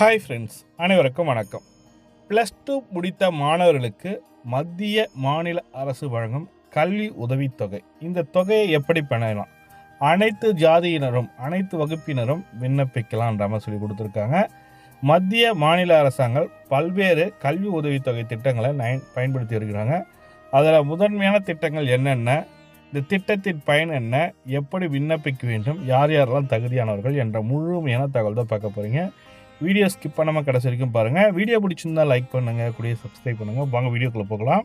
Hi friends அனைவருக்கும் வணக்கம். Plus two முடித்த மாணவர்களுக்கு மத்திய மாநில அரசு வழங்கும் கல்வி உதவித்தொகை இந்த தொகையை எப்படி பெறலாம் அனைத்து ஜாதியினரும் அனைத்து வகுப்பினரும் விண்ணப்பிக்கலாம்ன்ற மாதிரி சொல்லி கொடுத்துருக்காங்க. மத்திய மாநில அரசாங்கம் பல்வேறு கல்வி உதவித்தொகை திட்டங்களை நயன் பயன்படுத்தி வருகிறாங்க அதில் முதன்மையான திட்டங்கள் என்னென்ன? இந்த திட்டத்தின் பயன் என்ன? எப்படி விண்ணப்பிக்க வேண்டும்? யார் யாரெல்லாம் தகுதியானவர்கள் என்ற முழுமையான தகவல் தான் பார்க்க போகிறீங்க வீடியோ ஸ்கிப் பண்ணாமல் கடைசி வரைக்கும் பாருங்கள் வீடியோ பிடிச்சிருந்தா லைக் பண்ணுங்கள் கூடிய சப்ஸ்கிரைப் பண்ணுங்கள் வாங்க வீடியோக்குள்ளே போகலாம்.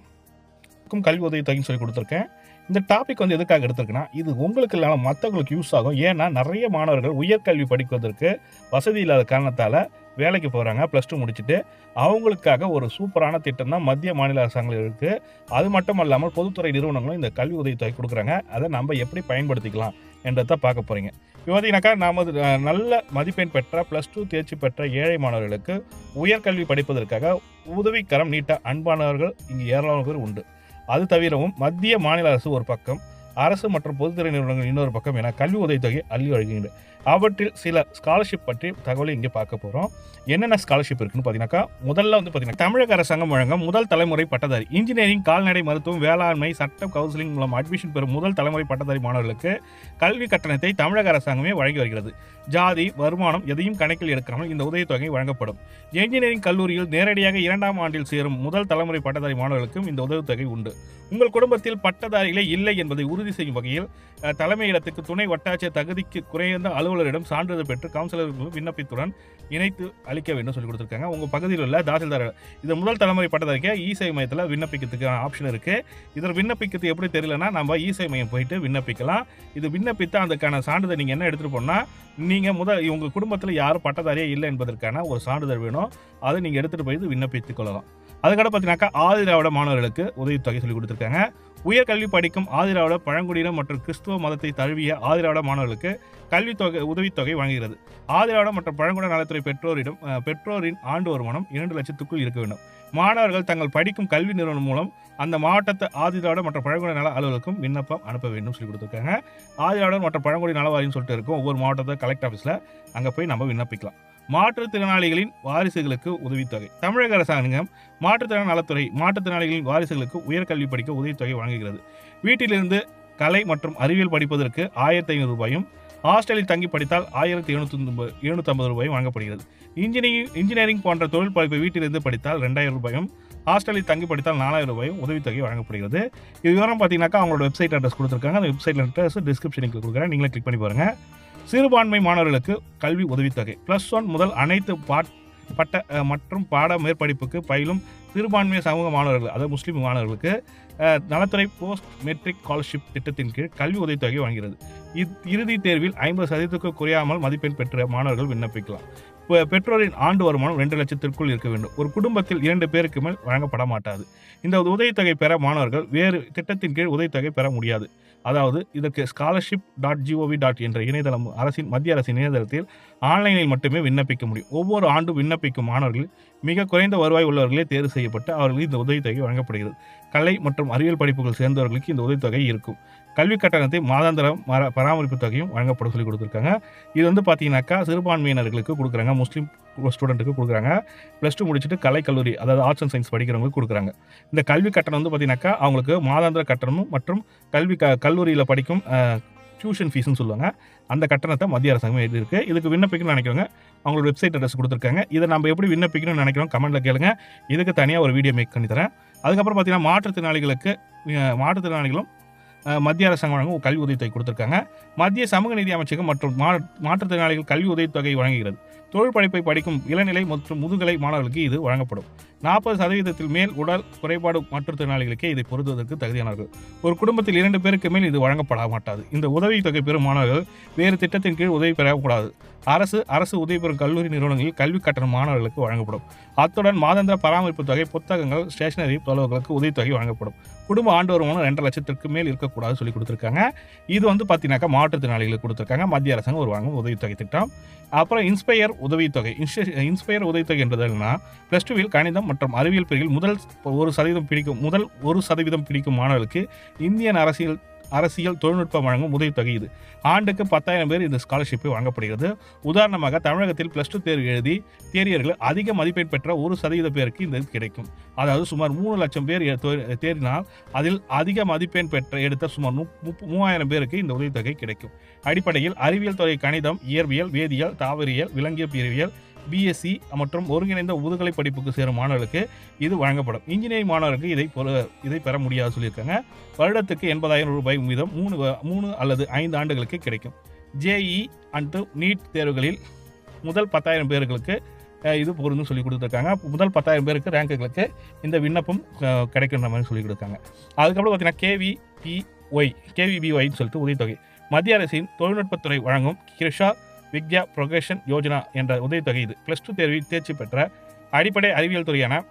கல்வி உதவி தொகைன்னு சொல்லி கொடுத்துருக்கேன். இந்த டாபிக் வந்து எதுக்காக எடுத்திருக்குன்னா இது உங்களுக்கு இல்லாமல் மற்றவங்களுக்கு யூஸ் ஆகும். ஏன்னா நிறைய மாணவர்கள் உயர்கல்வி படிப்பதற்கு வசதி இல்லாத காரணத்தால் வேலைக்கு போகிறாங்க ப்ளஸ் டூ முடிச்சுட்டு அவங்களுக்காக ஒரு சூப்பரான திட்டம் தான் மத்திய மாநில அரசாங்கம் இருக்குது அது மட்டும் இல்லாமல் பொதுத்துறை நிறுவனங்களும் இந்த கல்வி உதவித்தொகை கொடுக்குறாங்க. அதை நம்ம எப்படி பயன்படுத்திக்கலாம்? என்றதை பார்க்க போகிறீங்க இப்போ பார்த்தீங்கன்னாக்கா நமது நல்ல மதிப்பெண் பெற்ற ப்ளஸ் டூ தேர்ச்சி பெற்ற ஏழை மாணவர்களுக்கு உயர்கல்வி படிப்பதற்காக உதவிக்கரம் நீட்ட அன்பானவர்கள் இங்கு ஏராளமான பேர் உண்டு. அது தவிரவும் மத்திய மாநில அரசு ஒரு பக்கம் அரசு மற்றும் பொதுத்துறை நிறுவனங்கள் இன்னொரு பக்கம் என கல்வி உதவித்தொகை அள்ளி வழங்குகின்றன. அவற்றில் சில ஸ்காலர்ஷிப் பற்றி தகவலை இங்கே பார்க்க போகிறோம் என்னென்ன ஸ்காலர்ஷிப் இருக்குன்னு பார்த்தீங்கன்னாக்கா முதல்ல வந்து பார்த்தீங்கன்னா தமிழக அரசாங்கம் வழங்கும் முதல் தலைமுறை பட்டதாரி இன்ஜினியரிங் கால்நடை மருத்துவம் வேளாண்மை சட்டம் கவுன்சிலிங் மூலம் அட்மிஷன் பெறும் முதல் தலைமுறை பட்டதாரி மாணவர்களுக்கு கல்வி கட்டணத்தை தமிழக அரசாங்கமே வழங்கி வருகிறது. ஜாதி வருமானம் எதையும் கணக்கில் எடுக்காமல் இந்த உதவித்தொகை வழங்கப்படும். இன்ஜினியரிங் கல்லூரியில் நேரடியாக இரண்டாம் ஆண்டில் சேரும் முதல் தலைமுறை பட்டதாரி மாணவர்களுக்கும் இந்த உதவித்தொகை உண்டு. உங்கள் குடும்பத்தில் பட்டதாரிகளே இல்லை என்பதை உறுதி செய்யும் வகையில் தலைமையிடத்துக்கு துணை வட்டாட்சியர் தகுதிக்கு குறைந்த அலுவலரிடம் சான்றிதழ் பெற்று கவுன்சிலர் விண்ணப்பத்துடன் இணைத்து அளிக்க வேண்டும் சொல்லி கொடுத்துருக்காங்க உங்கள் பகுதியில் உள்ள தாசில்தார் இது முதல் தலைமுறை பட்டதாரிக்கே இசை மையத்தில் விண்ணப்பிக்கிறதுக்கான ஆப்ஷன் இருக்குது இதில் விண்ணப்பிக்கிறது எப்படி தெரியலனா நம்ம இசை மையம் போயிட்டு விண்ணப்பிக்கலாம். இது விண்ணப்பித்து அதுக்கான சான்றிதழ் நீங்கள் என்ன எடுத்துகிட்டு போனால் நீங்கள் முதல் உங்கள் குடும்பத்தில் யாரும் பட்டதாரியே இல்லை என்பதற்கான ஒரு சான்றிதழ் வேணும். அதை நீங்கள் எடுத்துகிட்டு போய் விண்ணப்பித்துக் கொள்ளலாம். அதுக்கப்புறம் பார்த்தீங்கன்னாக்கா ஆதிராவிட மாணவர்களுக்கு உதவித்தொகை சொல்லி கொடுத்துருக்காங்க உயர்கல்வி படிக்கும் ஆதிராவிட பழங்குடியினர் மற்றும் கிறிஸ்துவ மதத்தை தழுவிய ஆதிராவிட மாணவர்களுக்கு கல்வித்தொகை உதவித்தொகை வழங்குகிறது. ஆதிராவிட மற்றும் பழங்குடி நலத்துறை பெற்றோரிடம் பெற்றோரின் ஆண்டு வருமானம் இரண்டு லட்சத்துக்குள் இருக்க வேண்டும். மாணவர்கள் தங்கள் படிக்கும் கல்வி நிறுவனம் மூலம் அந்த மாவட்டத்து ஆதிராவிட மற்றும் பழங்குடி நல அலுவலருக்கும் விண்ணப்பம் அனுப்ப வேண்டும் சொல்லி கொடுத்துருக்காங்க. ஆதிராவிடர் மற்றும் பழங்குடி நல வாரியம் சொல்லிட்டு இருக்கும் ஒவ்வொரு மாவட்டத்தை கலெக்டர் ஆஃபீஸில் அங்கே போய் நம்ம விண்ணப்பிக்கலாம். மாற்றுத்திறனாளிகளின் வாரிசுகளுக்கு உதவித்தொகை. தமிழக அரசாங்கம் மாற்றுத்திறன் நலத்துறை மாற்றுத்திறனாளிகளின் வாரிசுகளுக்கு உயர்கல்வி படிக்க உதவித்தொகை வழங்குகிறது. வீட்டிலிருந்து கலை மற்றும் அறிவியல் படிப்பதற்கு ஆயிரத்தி ஐநூறு ரூபாயும் ஹாஸ்டலில் தங்கி படித்தால் ஆயிரத்தி எழுநூத்தி எழுநூற்றம்பது ரூபாயும் வழங்கப்படுகிறது. இன்ஜினியரிங் இன்ஜினியரிங் போன்ற தொழில் படிப்பை வீட்டிலிருந்து படித்தால் ரெண்டாயிரம் ரூபாயும் ஹாஸ்டலில் தங்கி படித்தால் நாலாயிரம் ரூபாயும் உதவித்தொகை வழங்கப்படுகிறது. இது விவரம் பார்த்தீங்கன்னாக்கா அவங்களோட வெப்சைட் அட்ரஸ் கொடுத்துருக்காங்க. அந்த வெப்சைட் அட்ரஸ் டிஸ்கிரிப்ஷனுக்கு கொடுக்குறேன். நீங்களே கிளிக் பண்ணி பாருங்கள் சிறுபான்மை மாணவர்களுக்கு கல்வி உதவித்தொகை. ப்ளஸ் ஒன் முதல் அனைத்து பாட் பட்ட மற்றும் பாட மேற்படிப்புக்கு பயிலும் சிறுபான்மை சமூக மாணவர்கள் அதாவது முஸ்லீம் மாணவர்களுக்கு நலத்துறை போஸ்ட் மெட்ரிக் ஸ்காலர்ஷிப் திட்டத்தின் கீழ் கல்வி உதவித்தொகை வழங்குகிறது. இறுதி இறுதித் தேர்வில் ஐம்பது சதவீதத்துக்கு குறையாமல் மதிப்பெண் பெற்ற மாணவர்கள் விண்ணப்பிக்கலாம். பெற்றோரின் ஆண்டு வருமானம் ரெண்டு லட்சத்திற்குள் இருக்க வேண்டும். ஒரு குடும்பத்தில் இரண்டு பேருக்கு மேல் வழங்கப்பட மாட்டாது இந்த உதவித்தொகை பெற மாணவர்கள் வேறு திட்டத்தின் கீழ் உதவித்தொகை பெற முடியாது. அதாவது இதற்கு ஸ்காலர்ஷிப் டாட் ஜிஓவி டாட் என்ற இணையதளம் அரசின் மத்திய அரசின் இணையதளத்தில் ஆன்லைனில் மட்டுமே விண்ணப்பிக்க முடியும். ஒவ்வொரு ஆண்டும் விண்ணப்பிக்கும் மாணவர்கள் மிக குறைந்த வருவாய் உள்ளவர்களே தேர்வு செய்யப்பட்டு அவர்களுக்கு இந்த உதவித்தொகை வழங்கப்படுகிறது. கலை மற்றும் அறிவியல் படிப்புகள் சேர்ந்தவர்களுக்கு இந்த உதவித்தொகை இருக்கும். கல்வி கட்டணத்தை மாதாந்திர மர பராமரிப்பு தொகையும் வழங்கப்படும் சொல்லி கொடுத்துருக்காங்க. இது வந்து பார்த்தீங்கன்னாக்கா சிறுபான்மையினர்களுக்கு கொடுக்குறாங்க. முஸ்லீம் ஸ்டூடெண்ட்டுக்கு கொடுக்குறாங்க. ப்ளஸ் டூ முடிச்சுட்டு கலை கல்லூரி அதாவது ஆர்ட்ஸ் அண்ட் சயின்ஸ் படிக்கிறவங்களுக்கு கொடுக்குறாங்க. இந்த கல்வி கட்டணம் வந்து பார்த்தீங்கன்னாக்கா அவங்களுக்கு மாதாந்திர கட்டணமும் மற்றும் கல்வி க கல்லூரியில் படிக்கும் டியூஷன் ஃபீஸ்னு சொல்லுவாங்க. அந்த கட்டணத்தை மத்திய அரசாங்கம் இருக்குது இதுக்கு விண்ணப்பிக்கணும்னு நினைக்கிறவங்க அவங்களோட வெப்சைட் அட்ரஸ் கொடுத்துருக்காங்க. இதை நம்ம எப்படி விண்ணப்பிக்கணும்னு நினைக்கிறோம் கமெண்ட்டில் கேளுங்க. இதுக்கு தனியாக ஒரு வீடியோ மேக் பண்ணி தரேன். அதுக்கப்புறம் பார்த்தீங்கன்னா மாற்றுத்திறனாளிகளுக்கு மாற்றுத்திறனாளிகளும் மத்திய அரசாங்கம் வழங்கும் கல்வி உதவித்தொகை கொடுத்துருக்காங்க. மத்திய சமூக நீதி அமைச்சகம் மற்றும் மா மாற்றுத்திறனாளிகள் கல்வி உதவித்தொகை வழங்குகிறது. தொழில் படிப்பை படிக்கும் இளநிலை மற்றும் முதுகலை மாணவர்களுக்கு இது வழங்கப்படும். நாற்பது சதவீதத்தில் மேல் உடல் குறைபாடு மாற்றுத்திறனாளிகளுக்கே இதை பொருத்துவதற்கு தகுதியானவர்கள். ஒரு குடும்பத்தில் இரண்டு பேருக்கு மேல் இது வழங்கப்பட மாட்டாது. இந்த உதவித்தொகை பெறும் மாணவர்கள் வேறு திட்டத்தின் கீழ் உதவி பெறக்கூடாது. அரசு அரசு உதவி பெறும் கல்லூரி நிறுவனங்களில் கல்வி கட்டணம் மாணவர்களுக்கு வழங்கப்படும். அத்துடன் மாதாந்திர பராமரிப்பு தொகை புத்தகங்கள் ஸ்டேஷனரி தொலைவுகளுக்கு உதவித்தொகை வழங்கப்படும். குடும்ப ஆண்டு வருமானம் ரெண்டரை லட்சத்திற்கு மேல் இருக்கக்கூடாது சொல்லி கொடுத்துருக்காங்க. இது வந்து பார்த்தீங்கன்னாக்கா மாற்றுத்திறனாளிகளுக்கு கொடுத்துருக்காங்க. மத்திய அரசாங்கம் ஒரு வாங்கும் உதவித்தொகை திட்டம். அப்புறம் இன்ஸ்பயர் உதவித்தொகை. இன்ஸ்ப- இன்ஸ்பயர் உதவித்தொகை என்றது என்னன்னா ப்ளஸ் டூவில் கணிதம் மற்றும் அறிவியல் பிரிவில் முதல் ஒரு சதவீதம் பிடிக்கும் முதல் ஒரு சதவீதம் பிடிக்கும் மாணவர்களுக்கு இந்தியன் அரசியல் அரசியல் தொழில்நுட்பம் வழங்கும் உதவித்தொகை இது. ஆண்டுக்கு பத்தாயிரம் பேர் இந்த ஸ்காலர்ஷிப்பை வழங்கப்படுகிறது. உதாரணமாக தமிழகத்தில் ப்ளஸ் டூ தேர்வு எழுதி தேரியர்கள் அதிக மதிப்பெண் பெற்ற ஒரு சதவீத பேருக்கு இந்த இது கிடைக்கும். அதாவது சுமார் மூணு லட்சம் பேர் தேறினால் அதில் அதிக மதிப்பெண் பெற்ற எடுத்த சுமார் மூவாயிரம் பேருக்கு இந்த உதவித்தொகை கிடைக்கும். அடிப்படையில் அறிவியல் துறை கணிதம் இயற்பியல் வேதியியல் தாவரியல் விலங்கியல் பிரிவியல் பிஎஸ்சி மற்றும் ஒருங்கிணைந்த முதுகலை படிப்புக்கு சேரும் மாணவர்களுக்கு இது வழங்கப்படும். இன்ஜினியரிங் மாணவர்களுக்கு இதை இதை பெற முடியாது சொல்லியிருக்காங்க. வருடத்துக்கு எண்பதாயிரம் ரூபாய் வீதம் மூணு மூணு அல்லது ஐந்து ஆண்டுகளுக்கு கிடைக்கும். ஜேஇ அண்ட் நீட் தேர்வுகளில் முதல் பத்தாயிரம் பேர்களுக்கு இது பொருந்தும் சொல்லி கொடுத்துருக்காங்க. முதல் பத்தாயிரம் பேருக்கு ரேங்குகளுக்கு இந்த விண்ணப்பம் கிடைக்கின்ற மாதிரி சொல்லி கொடுத்தாங்க. அதுக்கப்புறம் பார்த்தீங்கன்னா கேவிபிஒய் கேவிபிஒய்னு சொல்லிட்டு உதவித்தொகை. மத்திய அரசின் தொழில்நுட்பத்துறை வழங்கும் கிருஷா வித்யா ப்ரொகேஷன் யோஜனா என்ற உதவித்தொகை இது. ப்ளஸ் டூ தேர்வில் தேர்ச்சி பெற்ற அடிப்படை அறிவியல் துறையான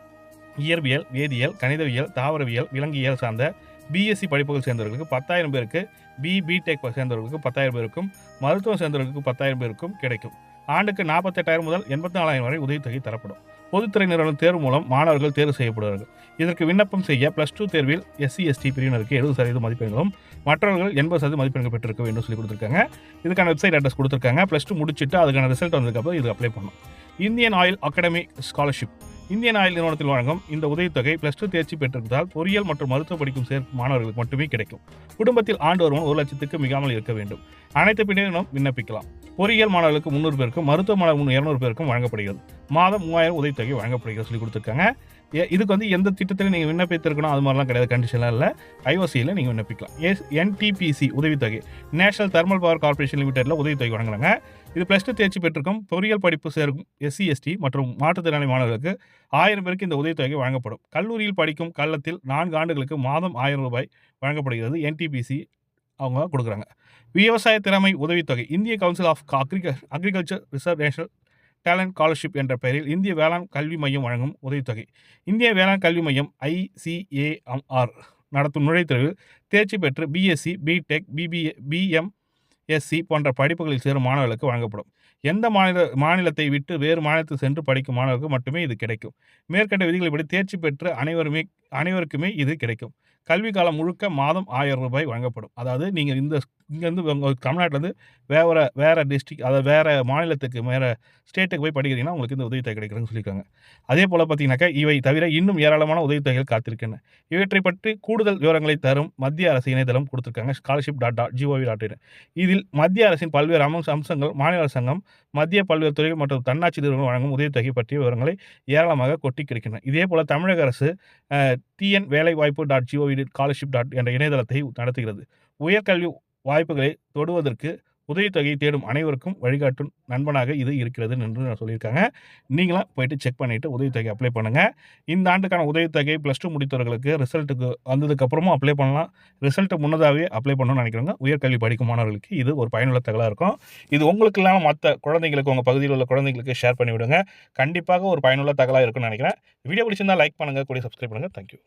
இயற்பியல் வேதியியல் கணிதவியல் தாவரவியல் விலங்கியல் சார்ந்த பிஎஸ்சி படிப்புகள் சேர்ந்தவர்களுக்கு பத்தாயிரம் பேருக்கு பி பிடெக் சேர்ந்தவர்களுக்கு பத்தாயிரம் பேருக்கும் மருத்துவம் சேர்ந்தவர்களுக்கு பத்தாயிரம் பேருக்கும் கிடைக்கும். ஆண்டுக்கு நாற்பத்தெட்டாயிரம் முதல் எண்பத்தி நாலாயிரம் வரை உதவித்தொகை தரப்படும். பொதுத்துறை நிறுவனம் தேர்வு மூலம் மாணவர்கள் தேர்வு செய்யப்படுவார்கள். இதற்கு விண்ணப்பம் செய்ய ப்ளஸ் டூ தேர்வில் எஸ்சி எஸ்டி பிரிவினருக்கு எழுபது சதவீத மதிப்பெண்களும் மற்றவர்கள் எண்பது சதவீத மதிப்பெண்கள் பெற்றிருக்க வேண்டும் சொல்லி கொடுத்துருக்காங்க. இதுக்கான வெப்சைட் அட்ரஸ் கொடுத்துருக்காங்க. ப்ளஸ் டூ முடிச்சுட்டு அதுக்கான ரிசல்ட் வந்ததுக்கப்புறம் இது அப்ளை பண்ணணும். Indian oil academy scholarship Indian oil நிறுவனத்தில் வழங்கும் இந்த உதவித்தொகை ப்ளஸ் டூ தேர்ச்சி பெற்றிருந்தால் பொறியியல் மற்றும் மருத்துவ படிக்கும் சேர்க்கும் மாணவர்களுக்கு மட்டுமே கிடைக்கும். குடும்பத்தில் ஆண்டு வருமானம் ஒரு லட்சத்துக்கு மிகாமல் இருக்க வேண்டும். அனைத்து பிரிவினரும் விண்ணப்பிக்கலாம். பொறியியல் மாணவர்களுக்கு முந்நூறு பேருக்கும் மருத்துவ மாணவர்கள் இரநூறு பேருக்கும் வழங்கப்படுகிறது. மாதம் மூவாயிரம் உதவித்தொகை வழங்கப்படுகிறது சொல்லி கொடுத்துருக்காங்க. இதுக்கு வந்து எந்த திட்டத்திலையும் நீங்கள் விண்ணப்பித்திருக்கணும் அது மாதிரிலாம் கிடையாது. கண்டிஷன்லாம் இல்லை. ஐஓசியில் நீங்கள் விண்ணப்பிக்கலாம். எஸ் என்டிபிசி உதவித்தொகை. நேஷனல் தெர்மல் பவர் கார்ப்பரேஷன் லிமிடெட்ல உதவித்தொகை வழங்குறாங்க. இது ப்ளஸ் டூ தேர்ச்சி பெற்றிருக்கும். பொறியியல் படிப்பு சேர்க்கும் எஸ்சி எஸ்டி மற்றும் மாற்றுத்திறனாளி மாணவர்களுக்கு ஆயிரம் பேருக்கு இந்த உதவித்தொகை வழங்கப்படும். கல்லூரியில் படிக்கும் கள்ளத்தில் நான்கு ஆண்டுகளுக்கு மாதம் ஆயிரம் ரூபாய் வழங்கப்படுகிறது. என்டிபிசி அவங்க கொடுக்குறாங்க. விவசாய திறமை உதவித்தொகை. இந்திய council of agric agriculture reserve national talent scholarship என்ற பெயரில் இந்திய வேளாண் கல்வி மையம் வழங்கும் உதவித்தொகை. இந்திய வேளாண் கல்வி மையம் ஐசிஏஎம்ஆர் நடத்தும் நுழைவுத்தேர்வில் தேர்ச்சி பெற்று பிஎஸ்சி பிடெக் பிபிஏ எஸ்சி போன்ற படிப்புகளில் சேரும் மாணவர்களுக்கு வழங்கப்படும். எந்த மாநில மாநிலத்தை விட்டு வேறு மாநிலத்தில் சென்று படிக்கும் மாணவர்களுக்கு மட்டுமே இது கிடைக்கும். மேற்கண்ட விதிகளின்படி தேர்ச்சி பெற்று அனைவருமே அனைவருக்குமே இது கிடைக்கும். கல்வி காலம் முழுக்க மாதம் ஆயிரம் ரூபாய் வழங்கப்படும். அதாவது நீங்கள் இந்த இங்கேருந்து தமிழ்நாட்டிலேருந்து வேறு வேறு டிஸ்ட்ரிக் அதாவது வேறு மாநிலத்துக்கு வேறு ஸ்டேட்டுக்கு போய் படிக்கிறீங்கன்னா உங்களுக்கு இந்த உதவித்தொகை கிடைக்கிறதுன்னு சொல்லியிருக்காங்க. அதே போல் பார்த்தீங்கன்னாக்கா இவை தவிர இன்னும் ஏராளமான உதவித்தொகைகள் காத்திருக்கின்றன. இவற்றை பற்றி கூடுதல் விவரங்களை தரும் மத்திய அரசு இணையதளம் கொடுத்துருக்காங்க scholarship dot dot GOV dot in இதில் மத்திய அரசின் பல்வேறு அம்ச அம்சங்கள் மாநில அரசாங்கம் மத்திய பல்வேறு துறைகள் மற்றும் தன்னாட்சி நிறுவனம் வழங்கும் உதவித்தொகை பற்றிய விவரங்களை ஏராளமாக கொட்டி கிடைக்கின்றன. இதே போல் தமிழக அரசு டிஎன் வேலைவாய்ப்பு டாட் ஜிஓவி ஸ்காலர்ஷிப் டாட் என்ற இணையதளத்தை நடத்துகிறது. உயர்கல்வி வாய்ப்புகளை தொடுவதற்கு உதவித்தொகையை தேடும் அனைவருக்கும் வழிகாட்டும் நண்பனாக இது இருக்கிறது என்று நான் சொல்லியிருக்காங்க. நீங்களாம் போயிட்டு செக் பண்ணிவிட்டு உதவித்தொகை அப்ளை பண்ணுங்கள் இந்த ஆண்டுக்கான உதவித்தொகை ப்ளஸ் டூ முடித்தவர்களுக்கு ரிசல்ட்டுக்கு வந்ததுக்கப்புறமும் அப்ளை பண்ணலாம். ரிசல்ட்டு முன்னதாகவே அப்ளை பண்ணணும்னு நினைக்கிறவங்க உயர்கல்வி படிக்கும் மாணவர்களுக்கு இது ஒரு பயனுள்ள தகவலாக இருக்கும். இது உங்களுக்கு இல்லாமல் மற்ற குழந்தைங்களுக்கு உங்கள் பகுதியில் உள்ள குழந்தைங்களுக்கு ஷேர் பண்ணிவிடுங்க. கண்டிப்பாக ஒரு பயனுள்ள தகவலாக இருக்கும்னு நினைக்கிறேன். வீடியோ பிடிச்சிருந்தால் லைக் பண்ணுங்கள் கூட சப்ஸ்கிரைப் பண்ணுங்கள் தேங்க்யூ